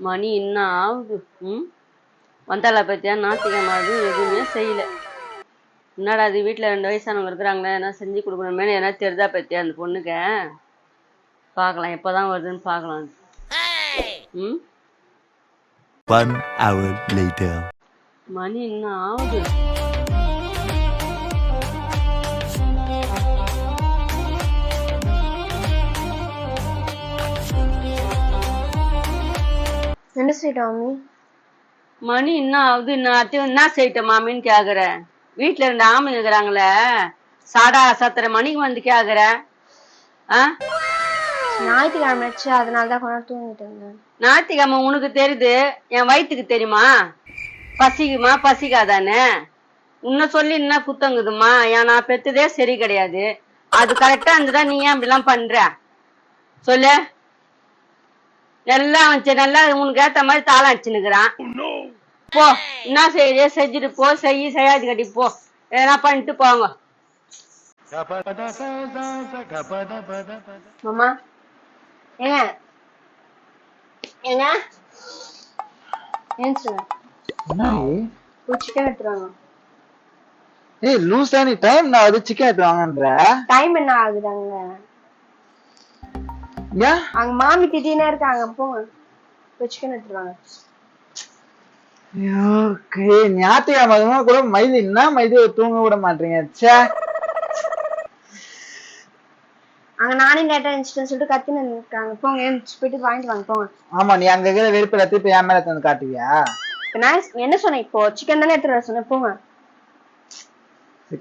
மணி இன்னும் ஆகுது ம் வந்தாளா பத்தியா? ஞாத்திக்கிழமை அது எதுவுமே செய்யல. என்னடா அது வீட்டில் ரெண்டு வயசானவங்க இருக்கிறாங்களே என்ன செஞ்சு கொடுக்கணுமே என்ன தெரிதா பத்தியா அந்த பொண்ணுக்கு? பார்க்கலாம் எப்போதான் வருதுன்னு பார்க்கலாம். ம்? One hour later. மணி இன்னும் ஆகுது? என்ன செய்யட்டா மம்மி மணி இன்னும் ஆகுது? இன்னும் அத்தையும் என்ன செய்யிட்ட மாமின்னு கேக்குறேன் வீட்டுல ரெண்டு ஆமைங்க இருக்கிறாங்களே சாடா சத்திர மணிக்கு வந்து கேக்குற. ஆ? ஞாயிற்றுக்கிழமை ஆச்சு அதனால தான் கொஞ்ச நேரம் தூங்கிட்டு இருந்தேன். ஞாயிற்றுக்கிழமை உனக்கு தெரியுது? என் வயித்துக்கு தெரியுமா? பசிக்குமா? பசிக்காதானே உன்னை சொல்லி என்ன குத்தங்குதுமா? ஏன் நான் பெத்ததே சரி கிடையாது. அது கரெக்டா இருந்துதா நீ ஏன் இப்படிலாம் பண்ற? சொல்லு. நல்லா வந்துச்சு. நல்லா உனக்கு ஏத்த மாதிரி தாளம் அடிச்சுன்னுக்குறான். போ. என்ன செய்ய செஞ்சுட்டு போ. செய்ய செய்யாது கட்டி போ. எதனா பண்ணிட்டு போங்க. மாமா. ஏங்க. ஏங்க. ஒரு சிக்கன் எடுத்துருவாங்க ஏய் நீ டைம் நான் அது சிக்கன் எடுத்து வாங்கன்ற டைம் என்ன ஆகுதாங்க ஏன் அங்க மாமி திடீர்னு இருக்காங்க போங்க சிக்கன் எடுத்துருவாங்க. ஞாயிற்றுக்கிழமை கூட மைது என்ன மைது தூங்க விட மாட்டீங்க. அங்க நானே லேட்டா இருந்துச்சுன்னு சொல்லிட்டு கத்தின்னு இருக்காங்க. போங்க எழுந்துச்சு போயிட்டு வாங்கிட்டு வாங்க போங்க. ஆமா நீ அங்க இருக்கிற வெறுப்பு எல்லாத்தையும் இப்ப என் மேல தந்து காட்டுவியா? நான் என்ன சொன்னேன் இப்போ? சிக்கன் தானே எடுத்துட்டு வர சொன்னேன் போங்க.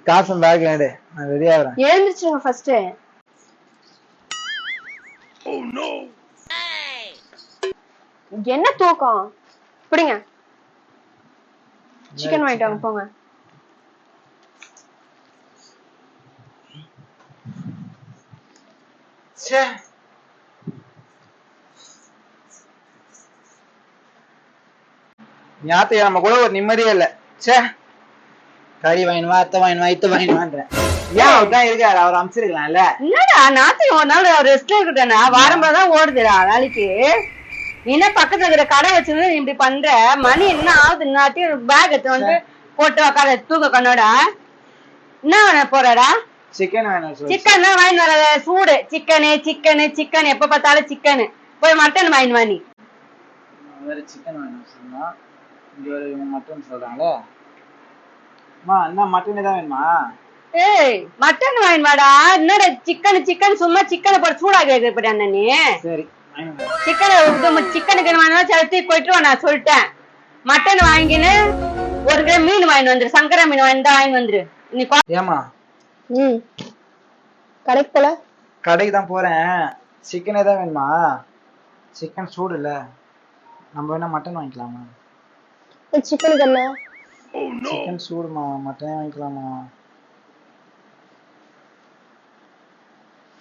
காசும் பேக் எடு நான் ரெடி ஆகுறேன் எழுந்திருச்சுங்க ஃபர்ஸ்ட் என்ன தூக்கம்? பிடிங்க. சிக்கன் வாங்கிட்டு வாங்க போங்க. ச்சே. ஞாயிற்றுக்கிழமை கூட ஒரு நிம்மதியே இல்ல. ச்சே. கறி வாங்கினுவா அத்தை வாங்கினுவா இத்த வாங்கினுவான்றேன் ஏன் இருக்காரு? அவர் அமைச்சிருக்கலாம்ல. என்னடா நாத்துக்கு ஒரு நாள் ரெஸ்ட்ல இருக்கட்டேனா வாரம் தான் ஓடுதுடா வேலைக்கு. நீ என்ன பக்கத்துல இருக்கிற கடை வச்சிருந்து நீ இப்படி பண்ற? மணி என்ன ஆகுது? நாத்தையும் பேக் எடுத்து வந்து போட்டு உக்கார. தூக்க கண்ணோட. என்ன பண்ண போறடா? சிக்கன் சிக்கன் தான் வாங்கிட்டு வர. சூடு. சிக்கனு சிக்கனு சிக்கன் எப்ப பார்த்தாலும் சிக்கனு போய் மட்டன் வாங்கிட்டு வா நீ. வேற சிக்கன் வேணும் சொன்னா இங்க மட்டன் சொல்றாங்களே. அம்மா என்ன மட்டன் தான் வேணுமா? ஏய் மட்டன் வாங்கிட்டு வாடா. என்னடா சிக்கன் சிக்கன் சும்மா சிக்கனை போட்டு சூடா கேட்க நீ? சரி. சிக்கன் சிக்கனுக்கு வாங்கினா செலுத்தி போயிட்டு நான் சொல்லிட்டேன். மட்டன் வாங்கின்னு ஒரு கிலோ மீன் வாங்கிட்டு வந்துரு. சங்கரா மீன் வாங்கி வாங்கி வந்துரு. நீ ஏமா ம். கடைக்கு போல? கடைக்கு தான் போறேன். சிக்கனே தான் வேணுமா? சிக்கன் சூடு இல்ல. நம்ம வேணா மட்டன் வாங்கிக்கலாமா? சிக்கனுக்கு என்ன? சிக்கன் சூடுமா? மட்டனே வாங்கிக்கலாமா?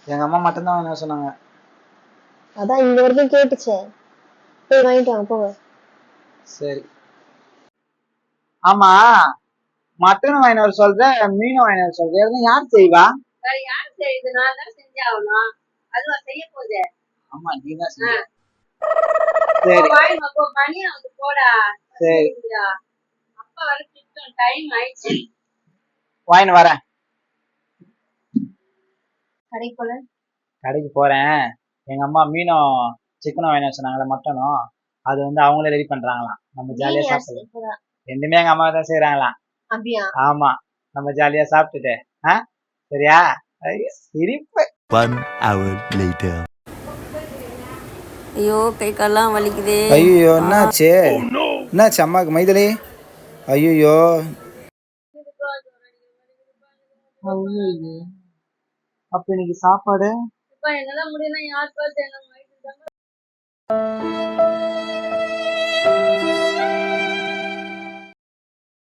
எங்க அம்மா மட்டன் தான் வேணும் சொன்னாங்க. அதான் இங்க வரைக்கும் கேட்டுச்சே. போய் வாங்கிட்டு வாங்க போங்க. சரி. ஆமா மட்டன் வாங்கிட்டு வர சொல்ற மீன் வாங்கிட்டு வர சொல்ற யார் செய்வா? வேற யார் செய்யுது? நான் தான் செஞ்சாகணும். அதுவா செய்ய போகுது ஆமா நீ தான் செய்வ. சரி. மணியா வந்து போடா. சரி. அப்பா வர திட்டம் டைம் ஆயிடுச்சு. வாங்கிட்டு வரேன். கடைக்கு போல? கடைக்கு போறேன். எங்க அம்மா மீனும் சிக்கனும் வாங்கிட்டு வர சொன்னாங்களே மட்டனும் அது வந்து அவங்களே ரெடி பண்றாங்களாம். நம்ம ஜாலியா சாப்பிடலாம் ரெண்டுமே எங்க அம்மா தான் செய்யறாங்களாம் ஆமா. நம்ம ஜாலியா சாப்பிட்டுட்டு. ஆ? சரியா? ஐயோ, சிரிப்பு. One hour later. ஐயோ கை கால்லாம் வலிக்குதே. ஐயோ என்னாச்சு? என்னாச்சு அம்மாக்கு மைதலி? ஐயோ அப்ப இன்னைக்கு சாப்பாடு? என்னால முடியல யார் பார்த்து என்ன